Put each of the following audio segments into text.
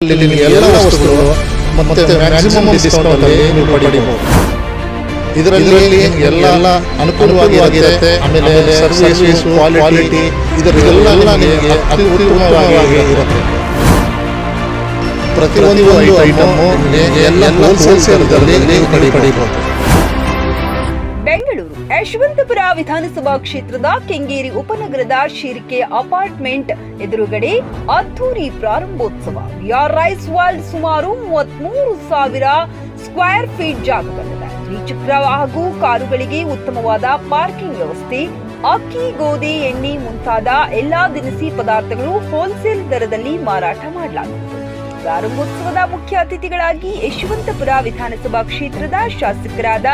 ಎಲ್ಲ ವಸ್ತುಗಳು ಮತ್ತೆ ಮ್ಯಾಕ್ಸಿಮಮ್ ಡಿಸ್ಕೌಂಟ್ ಅಲ್ಲಿ ನೀವು ಪಡಿಬಹುದು ಇದರಲ್ಲಿ ಎಲ್ಲ ಅನುಕೂಲವಾಗಿರುತ್ತೆ ಆಮೇಲೆ ಸರ್ವಿಸ್ ಕ್ವಾಲಿಟಿ ಇದರಲ್ಲೆಲ್ಲ ನಿಮಗೆ ಅತಿ ಉತ್ತಮವಾಗಿ ಇರುತ್ತೆ. ಪ್ರತಿಯೊಂದು ಐಟಮು ಎಲ್ಲ ಹೋಲ್ಸೇಲ್ದಲ್ಲಿ ನೀವು ಪಡಿಬಹುದು ಬೆಂಗಳೂರು. ಯಶವಂತಪುರ ವಿಧಾನಸಭಾ ಕ್ಷೇತ್ರದ ಕೆಂಗೇರಿ ಉಪನಗರದ ಶಿರ್ಕೆ ಅಪಾರ್ಟ್ಮೆಂಟ್ ಎದುರುಗಡೆ ಅದ್ದೂರಿ ಪ್ರಾರಂಭೋತ್ಸವ. ವಿಆರ್ ರೈಸ್ ವರ್ಲ್ಡ್ ಸುಮಾರು ಮೂವತ್ಮೂರು ಸಾವಿರ ಸ್ಕ್ವೇರ್ ಫೀಟ್ ಜಾಗದಲ್ಲಿದೆ. ದ್ವಿಚಕ್ರ ಹಾಗೂ ಕಾರುಗಳಿಗೆ ಉತ್ತಮವಾದ ಪಾರ್ಕಿಂಗ್ ವ್ಯವಸ್ಥೆ, ಅಕ್ಕಿ, ಗೋಧಿ, ಎಣ್ಣೆ ಮುಂತಾದ ಎಲ್ಲಾ ದಿನಸಿ ಪದಾರ್ಥಗಳು ಹೋಲ್ಸೇಲ್ ದರದಲ್ಲಿ ಮಾರಾಟ ಮಾಡಲಾಗುತ್ತದೆ. ಪ್ರಾರಂಭೋತ್ಸವದ ಮುಖ್ಯ ಅತಿಥಿಗಳಾಗಿ ಯಶವಂತಪುರ ವಿಧಾನಸಭಾ ಕ್ಷೇತ್ರದ ಶಾಸಕರಾದ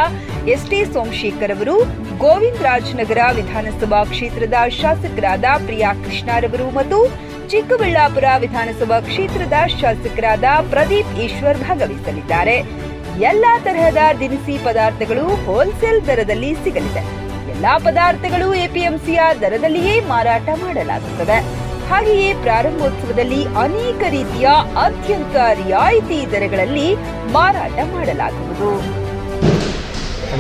ಎಸ್ ಟಿ ಸೋಮಶೇಖರ್ ಅವರು ಗೋವಿಂದ ರಾಜನಗರ ವಿಧಾನಸಭಾ ಕ್ಷೇತ್ರದ ಶಾಸಕರಾದ ಪ್ರಿಯಾ ಕೃಷ್ಣರವರು ಮತ್ತು ಚಿಕ್ಕಬಳ್ಳಾಪುರ ವಿಧಾನಸಭಾ ಕ್ಷೇತ್ರದ ಶಾಸಕರಾದ ಪ್ರದೀಪ್ ಈಶ್ವರ್ ಭಾಗವಹಿಸಲಿದ್ದಾರೆ. ಎಲ್ಲಾ ತರಹದ ದಿನಸಿ ಪದಾರ್ಥಗಳು ಹೋಲ್ಸೇಲ್ ದರದಲ್ಲಿ ಸಿಗಲಿದೆ. ಎಲ್ಲಾ ಪದಾರ್ಥಗಳು ಎಪಿಎಂಸಿಯ ದರದಲ್ಲಿಯೇ ಮಾರಾಟ ಮಾಡಲಾಗುತ್ತದೆ. ಹಾಗೆಯೇ ಪ್ರಾರಂಭೋತ್ಸವದಲ್ಲಿ ಅನೇಕ ರೀತಿಯ ಅತ್ಯಂತ ರಿಯಾಯಿತಿ ದರಗಳಲ್ಲಿ ಮಾರಾಟ ಮಾಡಲಾಗುವುದು.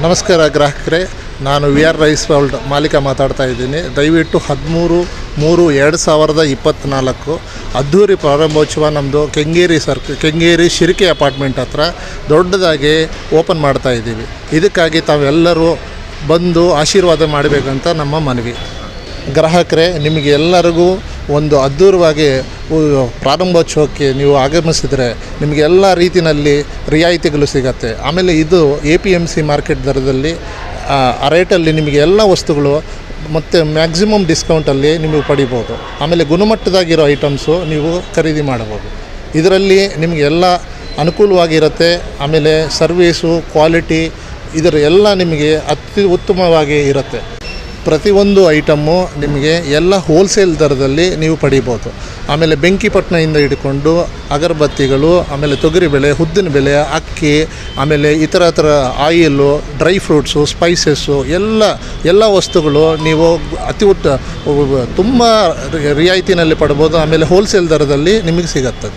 ನಮಸ್ಕಾರ ಗ್ರಾಹಕರೇ, ನಾನು ವಿ ಆರ್ ರೈಸ್ ವರ್ಲ್ಡ್ ಮಾಲೀಕ ಮಾತಾಡ್ತಾ ಇದ್ದೀನಿ. ದಯವಿಟ್ಟು ಹದಿಮೂರು, ಮೂರು, ಎರಡು ಸಾವಿರದ ಇಪ್ಪತ್ತ್ನಾಲ್ಕು ಅದ್ಧೂರಿ ಪ್ರಾರಂಭೋತ್ಸವ ನಮ್ಮದು ಕೆಂಗೇರಿ ಸರ್ಕ್ ಕೆಂಗೇರಿ ಶಿರಿಕೆ ಅಪಾರ್ಟ್ಮೆಂಟ್ ಹತ್ರ ದೊಡ್ಡದಾಗಿ ಓಪನ್ ಮಾಡ್ತಾ ಇದ್ದೀವಿ. ಇದಕ್ಕಾಗಿ ತಾವೆಲ್ಲರೂ ಬಂದು ಆಶೀರ್ವಾದ ಮಾಡಬೇಕಂತ ನಮ್ಮ ಮನವಿ. ಗ್ರಾಹಕರೇ, ನಿಮಗೆ ಎಲ್ಲರಿಗೂ ಒಂದು ಅದ್ಧೂರವಾಗಿ ಉ- ಪ್ರಾರಂಭೋತ್ಸವಕ್ಕೆ ನೀವು ಆಗಮಿಸಿದರೆ ನಿಮಗೆ ಎಲ್ಲ ರೀತಿಯಲ್ಲಿ ರಿಯಾಯಿತಿಗಳು ಸಿಗತ್ತೆ. ಆಮೇಲೆ ಇದು A P M C market ದರದಲ್ಲಿ, ಆ ರೇಟಲ್ಲಿ ನಿಮಗೆ ಎಲ್ಲ ವಸ್ತುಗಳು ಮತ್ತು ಮ್ಯಾಕ್ಸಿಮಮ್ ಡಿಸ್ಕೌಂಟಲ್ಲಿ ನಿಮಗೆ ಪಡಿಬೋದು. ಆಮೇಲೆ ಗುಣಮಟ್ಟದಾಗಿರೋ ಐಟಮ್ಸು ನೀವು ಖರೀದಿ ಮಾಡಬಹುದು. ಇದರಲ್ಲಿ ನಿಮಗೆ ಎಲ್ಲ ಅನುಕೂಲವಾಗಿರುತ್ತೆ. ಆಮೇಲೆ ಸರ್ವೀಸು, ಕ್ವಾಲಿಟಿ, ಇದರ ಎಲ್ಲ ನಿಮಗೆ ಅತಿ ಇರುತ್ತೆ. ಪ್ರತಿಯೊಂದು ಐಟಮ್ಮು ನಿಮಗೆ ಎಲ್ಲ ಹೋಲ್ಸೇಲ್ ದರದಲ್ಲಿ ನೀವು ಪಡಿಬೋದು. ಆಮೇಲೆ ಬೆಂಕಿಪಟ್ಟಣದಿಂದ ಹಿಡ್ಕೊಂಡು ಅಗರಬತ್ತಿಗಳು, ಆಮೇಲೆ ತೊಗರಿಬೇಳೆ ಉದ್ದಿನ ಬೆಳೆ, ಅಕ್ಕಿ, ಆಮೇಲೆ ಇತರ ಥರ ಆಯಿಲು ಡ್ರೈ ಫ್ರೂಟ್ಸು ಸ್ಪೈಸಸ್ಸು ಎಲ್ಲ ಎಲ್ಲ ವಸ್ತುಗಳು ನೀವು ಅತಿ ಉತ್ತ ತುಂಬ ರಿಯಾಯಿತಿನಲ್ಲಿ ಪಡ್ಬೋದು. ಆಮೇಲೆ ಹೋಲ್ಸೇಲ್ ದರದಲ್ಲಿ ನಿಮಗೆ ಸಿಗತ್ತೆ